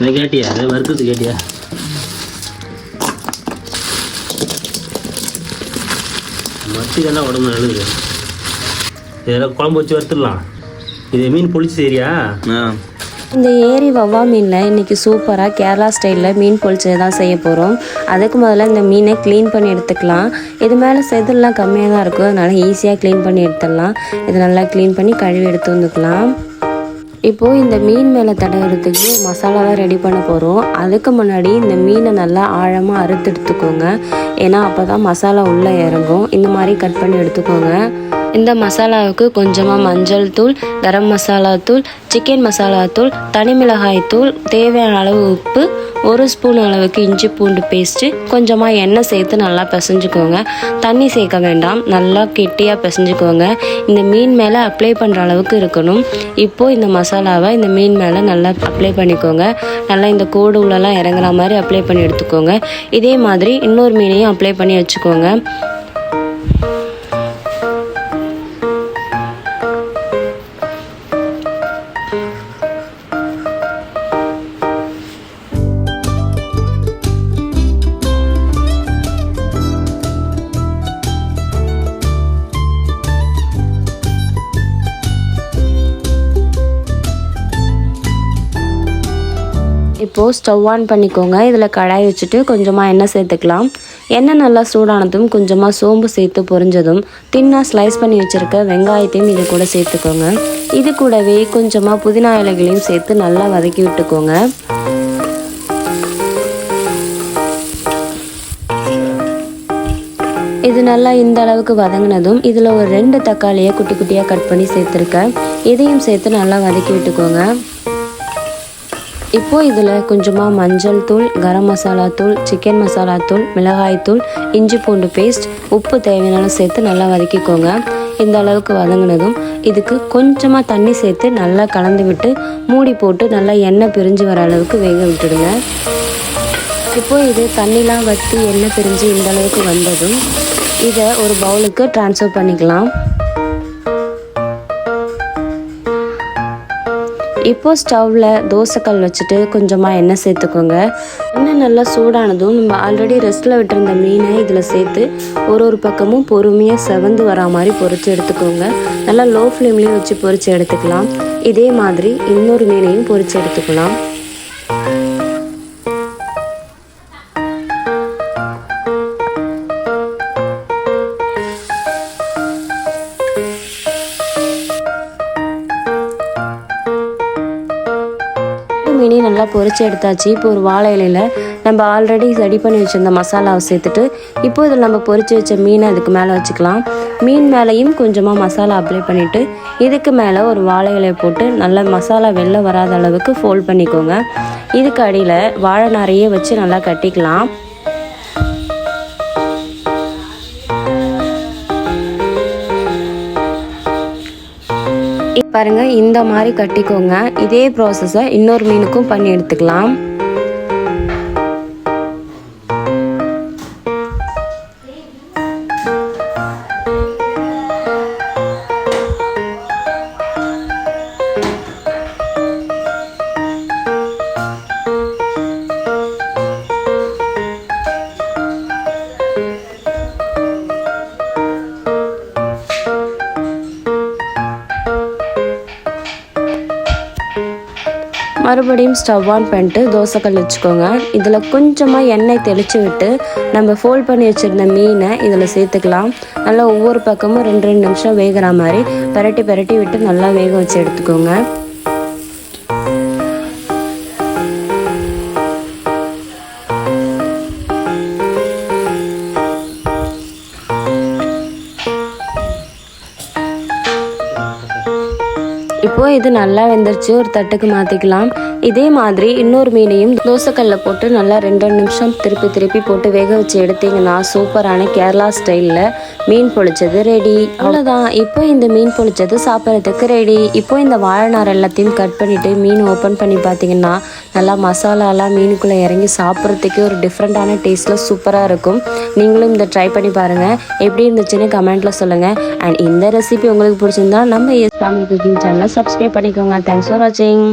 இதை கேட்டியா? அதை வறுக்கிறது கேட்டியா? மத்திக்கெல்லாம் உடம்பு நல்லது. இதெல்லாம் குழம்பு வச்சு வறுத்துடலாம். இது மீன் பொளிச்சு சரியா இந்த ஏரி வவ்வா மீனில் இன்றைக்கி சூப்பராக கேரளா ஸ்டைலில் மீன் பொழிச்சது தான் செய்ய போகிறோம் அதுக்கு முதல்ல இந்த மீனை க்ளீன் பண்ணி எடுத்துக்கலாம். இது மேலே செதில்லாம் கம்மியாக தான் இருக்கும். அதனால் ஈஸியாக க்ளீன் பண்ணி எடுத்துடலாம். இது நல்லா க்ளீன் பண்ணி கழுவி எடுத்து வந்துக்கலாம். இப்போது இந்த மீன் மேலே தடவுறதுக்கு மசாலாலாம் ரெடி பண்ண போகிறோம் அதுக்கு முன்னாடி இந்த மீனை நல்லா ஆழமாக அறுத்து எடுத்துக்கோங்க. ஏன்னா அப்போ தான் மசாலா உள்ளே இறங்கும். இந்த மாதிரி கட் பண்ணி எடுத்துக்கோங்க. இந்த மசாலாவுக்கு கொஞ்சமாக மஞ்சள் தூள் கரம் மசாலா தூள் சிக்கன் மசாலா தூள் தனி மிளகாய் தூள் தேவையான அளவு உப்பு ஒரு ஸ்பூன் அளவுக்கு இஞ்சி பூண்டு பேஸ்ட்டு கொஞ்சமாக எண்ணெய் சேர்த்து நல்லா பிசைஞ்சுக்கோங்க. தண்ணி சேர்க்க வேண்டாம் நல்லா கெட்டியாக பிசைஞ்சுக்கோங்க. இந்த மீன் மேலே அப்ளை பண்ணுற அளவுக்கு இருக்கணும். இப்போது இந்த மசாலாவை இந்த மீன் மேலே நல்லா அப்ளை பண்ணிக்கோங்க. நல்லா இந்த கோடு உள்ளெல்லாம் இறங்குற மாதிரி அப்ளை பண்ணி எடுத்துக்கோங்க. இதே மாதிரி இன்னொரு மீனையும் அப்ளை பண்ணி வச்சுக்கோங்க. இப்போது ஸ்டவ் ஆன் பண்ணிக்கோங்க. இதில் கடாய் வச்சுட்டு கொஞ்சமாக எண்ணெய் சேர்த்துக்கலாம். எண்ணெய் நல்லா சூடானதும் கொஞ்சமாக சோம்பு சேர்த்து பொரிஞ்சதும் தின்னாக ஸ்லைஸ் பண்ணி வச்சுருக்க வெங்காயத்தையும் இது கூட சேர்த்துக்கோங்க. இது கூடவே கொஞ்சமாக புதினா இலைகளையும் சேர்த்து நல்லா வதக்கி விட்டுக்கோங்க. இது நல்லா இந்த அளவுக்கு வதங்கினதும் இதில் ஒரு ரெண்டு தக்காளியை குட்டி குட்டியாக கட் பண்ணி சேர்த்துருக்கேன். இதையும் சேர்த்து நல்லா வதக்கி விட்டுக்கோங்க. இப்போ இதில் கொஞ்சமாக மஞ்சள் தூள் கரம் மசாலா தூள் சிக்கன் மசாலா தூள் மிளகாய் தூள் இஞ்சி பூண்டு பேஸ்ட் உப்பு தேவையான சேர்த்து நல்லா வதக்கிக்கோங்க. இந்த அளவுக்கு வதங்கினதும் இதுக்கு கொஞ்சமாக தண்ணி சேர்த்து நல்லா கலந்து விட்டு மூடி போட்டு நல்லா எண்ணெய் பிரிஞ்சு வர அளவுக்கு வேக விட்டுடுங்க. இப்போ இது தண்ணிலாம் வற்றி எண்ணெய் பிரிஞ்சு இந்த அளவுக்கு வந்ததும் இதை ஒரு பவுலுக்கு ட்ரான்ஸ்ஃபர் பண்ணிக்கலாம். இப்போ ஸ்டவ்வில் தோசைக்கல் வச்சுட்டு கொஞ்சமாக எண்ணெய் சேர்த்துக்கோங்க. எண்ணெய் நல்லா சூடானதும் நம்ம ஆல்ரெடி ரெஸ்ட்டில் விட்டுருந்த மீனை இதில் சேர்த்து ஒரு ஒரு பக்கமும் பொறுமையாக செவந்து வரா மாதிரி பொறிச்சு எடுத்துக்கோங்க. நல்லா லோ ஃப்ளேம்லேயும் வச்சு பொறிச்சு எடுத்துக்கலாம். இதே மாதிரி இன்னொரு மீனையும் பொறிச்சு எடுத்துக்கலாம். மீனி நல்லா எடுத்தாச்சு. இப்போ ஒரு வாழை இலையில நம்ம ஆல்ரெடி ரெடி பண்ணி வச்சுருந்த மசாலாவை சேர்த்துட்டு இப்போ இதில் நம்ம பொறிச்சு வச்ச மீனை அதுக்கு மேலே வச்சுக்கலாம். மீன் மேலேயும் கொஞ்சமாக மசாலா அப்ளை பண்ணிவிட்டு இதுக்கு மேலே ஒரு வாழை இலையை போட்டு நல்லா மசாலா வெளில வராத அளவுக்கு ஃபோல்ட் பண்ணிக்கோங்க. இதுக்கு அடியில் வாழை நாரையே வச்சு நல்லா கட்டிக்கலாம். பாருங்க இந்த மாதிரி கட்டிக்கோங்க. இதே ப்ராசஸை இன்னொரு மீனுக்கும் பண்ணி எடுத்துக்கலாம். மறுபடியும் ஸ்டவ் ஆன் பண்ணிட்டு தோசைக்கல் வச்சுக்கோங்க. இதில் கொஞ்சமாக எண்ணெய் தெளித்து விட்டு நம்ம ஃபோல்ட் பண்ணி வச்சுருந்த மீனை இதில் சேர்த்துக்கலாம். நல்லா ஒவ்வொரு பக்கமும் ரெண்டு ரெண்டு நிமிஷம் வேகிற மாதிரி பரட்டி பரட்டி விட்டு நல்லா வேக வச்சு எடுத்துக்கோங்க. இப்போது இது நல்லா வெந்துருச்சு. ஒரு தட்டுக்கு மாற்றிக்கலாம் இதே மாதிரி இன்னொரு மீனையும் தோசைக்கல்ல போட்டு நல்லா ரெண்டு நிமிஷம் திருப்பி திருப்பி போட்டு வேக வச்சு எடுத்தீங்கன்னா சூப்பரான கேரளா ஸ்டைலில் மீன் பொழிச்சது ரெடி அவ்வளோதான் இப்போ இந்த மீன் பொழிச்சது சாப்பிட்றதுக்கு ரெடி இப்போ இந்த வாழைநார் எல்லாத்தையும் கட் பண்ணிவிட்டு மீன் ஓப்பன் பண்ணி பார்த்தீங்கன்னா நல்லா மசாலாலாம் மீனுக்குள்ளே இறங்கி சாப்பிட்றதுக்கே ஒரு டிஃப்ரெண்ட்டான டேஸ்ட்டில் சூப்பராக இருக்கும். நீங்களும் இந்த ட்ரை பண்ணி பாருங்கள் எப்படி இருந்துச்சுன்னு கமெண்ட்டில் சொல்லுங்கள் அண்ட் இந்த ரெசிபி உங்களுக்கு பிடிச்சிருந்தா நம்ம எஸ் ஃபேமிலி குக்கிங் சேனலை சப்ஸ்கிரைப் பண்ணிக்கோங்க. தேங்க்ஸ் ஃபார் வாட்சிங்